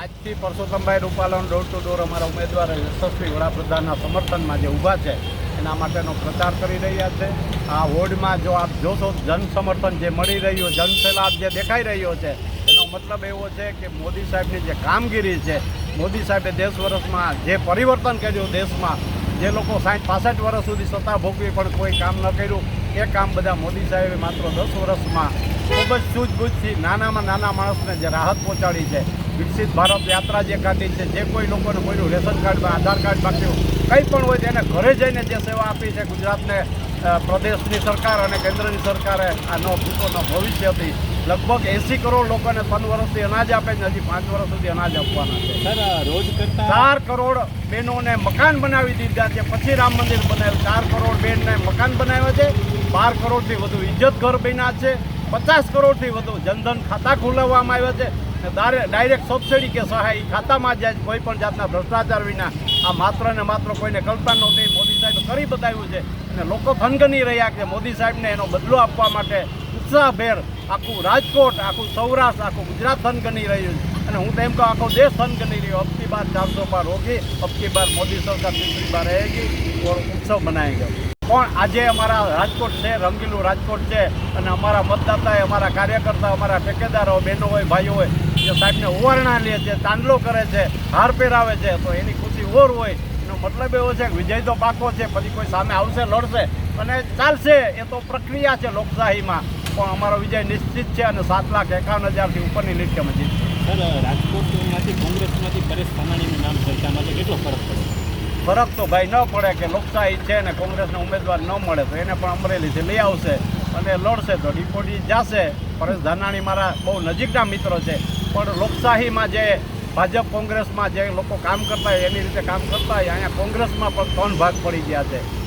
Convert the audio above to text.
આજથી પરસોત્તમભાઈ રૂપાલાનો door to door અમારા ઉમેદવાર યશસ્વી વડાપ્રધાનના સમર્થનમાં જે ઊભા છે, એના માટેનો પ્રચાર કરી રહ્યા છે. આ વોર્ડમાં જો આપ જોશો, જન સમર્થન જે મળી રહ્યું જનસેલાબ જે દેખાઈ રહ્યો છે, એનો મતલબ એવો છે કે મોદી સાહેબની જે કામગીરી છે, મોદી સાહેબે દેશ વર્ષમાં જે પરિવર્તન કર્યું દેશમાં, જે લોકો સાઠ પાસઠ વર્ષ સુધી સત્તા ભોગવી પણ કોઈ કામ ન કર્યું, એ કામ બધા મોદી સાહેબે માત્ર દસ વર્ષમાં ખૂબ જ સૂઝબૂઝથી નાનામાં નાના માણસને જે રાહત પહોંચાડી છે વિકસિત ભારત યાત્રા જે કાઢી છે જે કોઈ લોકોને કોઈનું રેશન કાર્ડમાં આધાર કાર્ડ બાકી કંઈ પણ હોય તેને ઘરે જઈને જે સેવા આપી છે ગુજરાતને પ્રદેશની સરકાર અને કેન્દ્રની સરકારે આ નો ભૂતોનો ભવિષ્યથી લગભગ એંસી કરોડ લોકોને ત્રણ વર્ષથી અનાજ આપે છે હજી પાંચ વર્ષ સુધી અનાજ આપવાના છે. સર રોજ કરતા ચાર કરોડ બહેનોને મકાન બનાવી દીધા છે પછી રામ મંદિર બનાવ્યું. ચાર કરોડ બહેનને મકાન બનાવ્યા છે બાર કરોડથી વધુ ઇજ્જત ઘર બન્યા છે પચાસ કરોડથી વધુ જનધન ખાતા ખોલાવવામાં આવ્યા છે. ડાયરેક્ટ સબસિડી કે સહાય ખાતામાં જ કોઈ પણ જાતના ભ્રષ્ટાચાર વિના. આ માત્ર ને માત્ર કોઈને કલ્પના નહોતી મોદી સાહેબ કરી બતાવ્યું છે. અને લોકો થનગની રહ્યા કે મોદી સાહેબને એનો બદલો આપવા માટે ઉત્સાહભેર આખું રાજકોટ, આખું સૌરાષ્ટ્ર, આખું ગુજરાત થનગની રહ્યું છે. અને હું તો એમ કહું, આખો દેશ થનગની રહ્યો. અબકી બાર ચારસો પાર રોકી અબકી બાર મોદી સરકાર તીસરી બાર રહેગી. ઓર ઉત્સવ ગયો. પણ આજે અમારા રાજકોટ છે, રંગીલું રાજકોટ છે અને અમારા મતદાતાએ, અમારા કાર્યકર્તા અમારા ઠેકેદારો, બહેનો હોય, ભાઈઓ હોય જે સાહેબને ઉવારણા લે છે ચાંદલો કરે છે, હાર પહેરાવે છે, તો એની ખુશી ઓર હોય. એનો મતલબ એવો છે કે વિજય તો પાકો છે, પછી કોઈ સામે આવશે, લડશે. અને ચાલશે, એ તો પ્રક્રિયા છે લોકશાહીમાં. પણ અમારો વિજય નિશ્ચિત છે અને સાત લાખ એકાવન હજારથી ઉપરની લીટમાં જીતશે સર, રાજકોટમાંથી કોંગ્રેસમાંથી પરેશ ધાનાણીનું નામ ચર્ચામાં છે કેટલો ફરક પડે? ફરક તો ભાઈ ન પડે કે લોકશાહી છે ને કોંગ્રેસના ઉમેદવાર ન મળે તો એને પણ અમરેલીથી લઈ આવશે અને લડશે તો ડિપોટી જશે. પરેશ ધાનાણી મારા બહુ નજીકના મિત્રો છે. પણ લોકશાહીમાં જે ભાજપ કોંગ્રેસમાં જે લોકો કામ કરતા હોય એની રીતે કામ કરતા હોય, અહીંયા કોંગ્રેસમાં પણ ત્રણ ભાગ પડી ગયા છે.